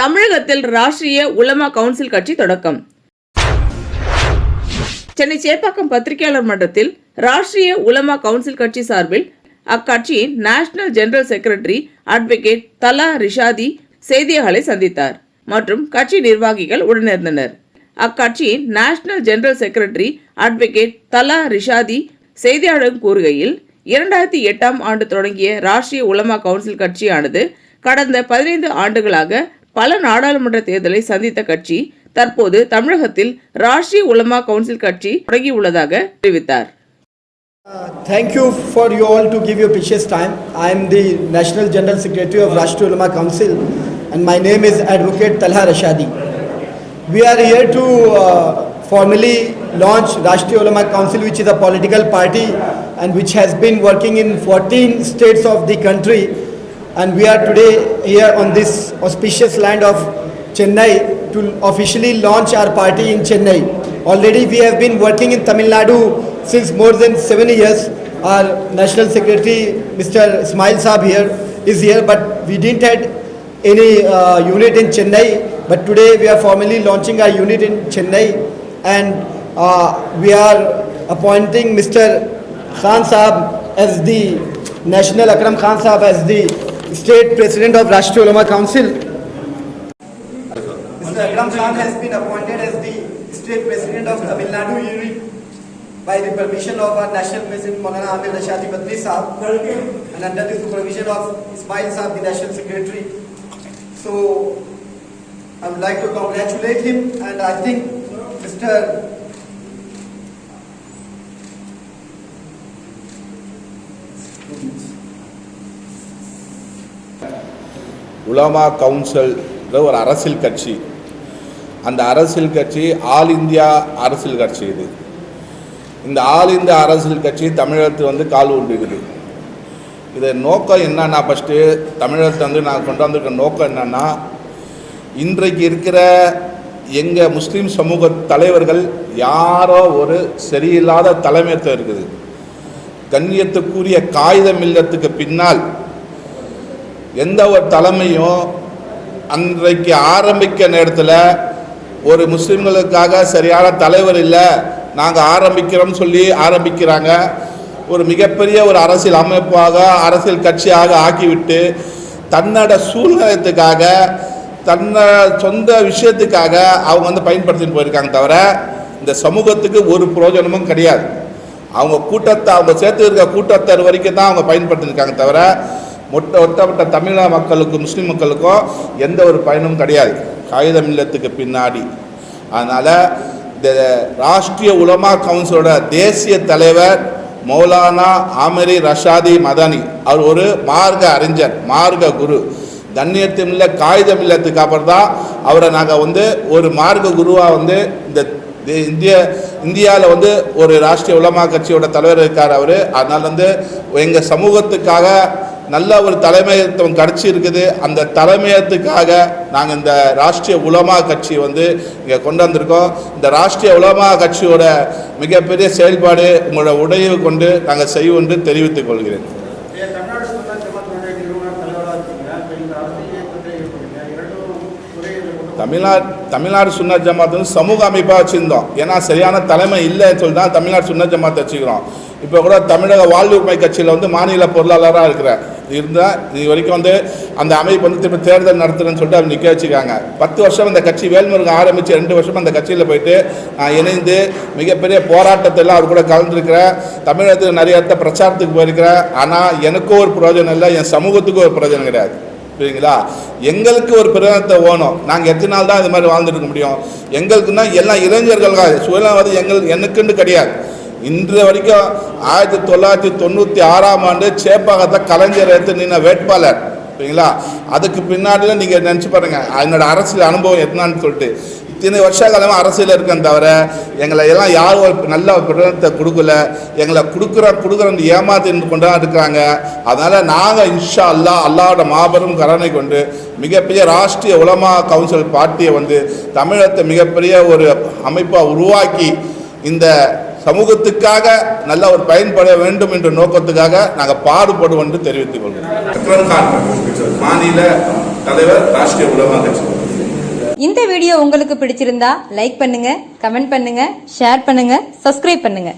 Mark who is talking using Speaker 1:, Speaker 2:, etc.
Speaker 1: தமிழகத்தில் ராஷ்டிரிய உலமா கவுன்சில் கட்சி தொடக்கம். சென்னை சேப்பாக்கம் பத்திரிகையாளர் மன்றத்தில் ராஷ்டிரிய உலமா கவுன்சில் கட்சி சார்பில் அக்கட்சியின் நேஷனல் ஜெனரல் செக்ரட்டரி அட்வொகேட் தலா ரிஷாதி செய்தியாளர்களை சந்தித்தார் மற்றும் கட்சி நிர்வாகிகள் உடனிருந்தனர் அக்கட்சியின் நேஷனல் ஜெனரல் செக்ரட்டரி அட்வொகேட் தலா ரிஷாதி செய்தியாளர்கள் கூறுகையில் இரண்டாயிரத்தி எட்டாம் ஆண்டு தொடங்கிய ராஷ்டிரிய உலமா கவுன்சில் கட்சியானது கடந்த பதினைந்து ஆண்டுகளாக பல நாடாளுமன்ற தேர்தலை சந்தித்த கட்சி தற்போது தமிழகத்தில் ராஷ்டிரிய உலமா கவுன்சில் கட்சி தொடங்கியுள்ளதாக தெரிவித்தார்
Speaker 2: Thank you for you all to give your precious time. I am the National General Secretary of Rashtriya Ulama Council and my name is Advocate Talha Rashadi. We are here to uh, formally launch Rashtriya Ulama Council which is a political party and which has been working in 14 states of the country and we are today here on this auspicious land of Chennai to officially launch our party in Chennai. Already we have been working in Tamil Nadu since more than seven years. Our National Secretary, Mr. Ismail Saab here, is here, but we didn't had any uh, unit in Chennai. But today we are formally launching our unit in Chennai, and uh, we are appointing Mr. Khan Saab as the National Akram Khan Saab as the State President of Rashtriya Ulama Council. Mr. Akram Khan has been appointed as the State President of Tamil Nadu unit by the permission of our National President Maulana Amir Rashadi Badri Saab and under the supervision of Ismail Saab, the National Secretary. So I would like to congratulate him and I think Mr.
Speaker 3: உலமா council ஒரு அரசியல் கட்சி. அந்த அரசியல் கட்சி all India அரசியல் கட்சி இது. இந்த ஆல் இந்தியா அரசியல் கட்சி தமிழகத்தில் வந்து கால் உண்டுக்குது இது நோக்கம் என்னன்னா ஃபஸ்ட்டு தமிழகத்தை வந்து நான் கொண்டு வந்திருக்க நோக்கம் என்னன்னா இன்றைக்கு இருக்கிற எங்கள் முஸ்லீம் சமூக தலைவர்கள் யாரோ ஒரு சரியில்லாத தலைமையத்தை இருக்குது. கண்ணியத்துக்குரிய காகிதம் இல்லத்துக்கு பின்னால் எந்த ஒரு தலைமையும் அன்றைக்கு ஆரம்பிக்க நேரத்தில் ஒரு முஸ்லீம்களுக்காக சரியான தலைவர் இல்லை நாங்கள் ஆரம்பிக்கிறோம்னு சொல்லி ஆரம்பிக்கிறாங்க. ஒரு மிகப்பெரிய ஒரு அரசியல் அமைப்பாக அரசியல் கட்சியாக ஆக்கிவிட்டு தன்னோட சூழ்நிலத்துக்காக தன்னை சொந்த விஷயத்துக்காக அவங்க வந்து பயன்படுத்திட்டு போயிருக்காங்க தவிர இந்த சமூகத்துக்கு ஒரு பிரயோஜனமும் கிடையாது. அவங்க கூட்டத்தை அவங்க சேர்த்து இருக்க கூட்டத்தர் வரைக்கும் தான் அவங்க பயன்படுத்தியிருக்காங்க தவிர மொத்த ஒட்டப்பட்ட தமிழக மக்களுக்கும் முஸ்லீம் மக்களுக்கும் எந்த ஒரு பயனும் கிடையாது. காகிதம் இல்லத்துக்கு பின்னாடி. அதனால் இந்த ராஷ்ட்ரிய உலமா கவுன்சிலோட தேசிய தலைவர் மௌலானா ஆமரி ரஷாதி மதனி அவர் ஒரு மார்க்க அறிஞர் மார்க்க குரு. கண்ணியத்தும் இல்லை காகிதம் இல்லத்துக்கு அப்புறம் தான் அவரை நாங்கள் வந்து ஒரு மார்க்க குருவாக வந்து இந்த இந்திய இந்தியாவில் வந்து ஒரு ராஷ்ட்ரிய உலமா கட்சியோட தலைவர் இருக்கார் அவர். அதனால் வந்து எங்கள் சமூகத்துக்காக நல்ல ஒரு தலைமையத்துவம் கிடச்சி இருக்குது. அந்த தலைமையத்துக்காக நாங்கள் இந்த ராஷ்ட்ரிய உலமா கட்சி வந்து இங்கே கொண்டு வந்திருக்கோம். இந்த ராஷ்ட்ரிய உலமா கட்சியோட மிகப்பெரிய செயல்பாடு உங்களோட உடையை கொண்டு நாங்கள் செய்வோம் என்று தெரிவித்துக் கொள்கிறேன்.
Speaker 4: தமிழ்நாடு
Speaker 3: தமிழ்நாடு தமிழ்நாடு சுன்ன ஜமாத் வந்து சமூக அமைப்பாக வச்சுருந்தோம். ஏன்னா சரியான தலைமை இல்லைன்னு சொல்லி தான் தமிழ்நாடு சுன்ன ஜமாத் வச்சுக்கிறோம். இப்போ கூட தமிழக வாழ்வுமை கட்சியில் வந்து மாநில பொருளாளராக இருக்கிறேன் இருந்தால் இது வரைக்கும் வந்து அந்த அமைப்பு வந்து திரும்ப தேர்தல் நடத்துறேன்னு சொல்லிட்டு அவர் நிற்க வச்சுக்காங்க. பத்து வருஷம் இந்த கட்சி வேல்முருகன் ஆரம்பித்து ரெண்டு வருஷம் அந்த கட்சியில் போயிட்டு நான் இணைந்து மிகப்பெரிய போராட்டத்தில் அவர் கூட கலந்துருக்கிறேன் தமிழகத்துக்கு நிறைய இடத்த பிரச்சாரத்துக்கு போயிருக்கிறேன் ஆனால் எனக்கும் ஒரு பிரயோஜனம் இல்லை என் சமூகத்துக்கும் ஒரு பிரயோஜனம் கிடையாது. புரியுங்களா எங்களுக்கு ஒரு பிரயோஜனத்தை ஓணும் நாங்கள் எத்தனை நாள் தான் இது மாதிரி வாழ்ந்துட்டு இருக்க முடியும்? எங்களுக்குன்னா எல்லாம் இளைஞர்களுக்காக வந்து எங்களுக்கு எனக்குன்னு கிடையாது. இன்று வரைக்கும் ஆயிரத்தி தொள்ளாயிரத்தி தொண்ணூற்றி ஆறாம் ஆண்டு சேப்பாகத்தை கலைஞர் எடுத்து நின்ன வேட்பாளர் சரிங்களா அதுக்கு பின்னாடியில் நீங்கள் நினச்சி பாருங்க என்னோட அரசியல் அனுபவம் என்னன்னு சொல்லிட்டு. இத்தனை வருஷ காலமாக அரசியல் இருக்கேன் தவிர எங்களை எல்லாம் யாரும் ஒரு நல்ல ஒரு கொடுக்கல. எங்களை கொடுக்குற கொடுக்குறன்னு ஏமாத்தின்னு கொண்டு தான் இருக்கிறாங்க அதனால் நாங்கள் இன்ஷா அல்லாஹ் அல்லாவோட மாபெரும் கருணை கொண்டு மிகப்பெரிய ராஷ்ட்ரிய உலமா கவுன்சில் பார்ட்டியை வந்து தமிழகத்தை மிகப்பெரிய ஒரு அமைப்பாக உருவாக்கி இந்த சமூகத்துக்காக நல்ல ஒரு பயன்பட வேண்டும் என்ற நோக்கத்துக்காக நாங்கள் பாடுபடுவோம் என்று தெரிவித்துக் கொள்கிறோம். மாநில தலைவர் ராஷ்டிரிய உலமா கட்சி
Speaker 5: இந்த வீடியோ உங்களுக்கு பிடிச்சிருந்தா லைக் பண்ணுங்க கமெண்ட் பண்ணுங்க ஷேர் பண்ணுங்க சப்ஸ்கிரைப் பண்ணுங்க.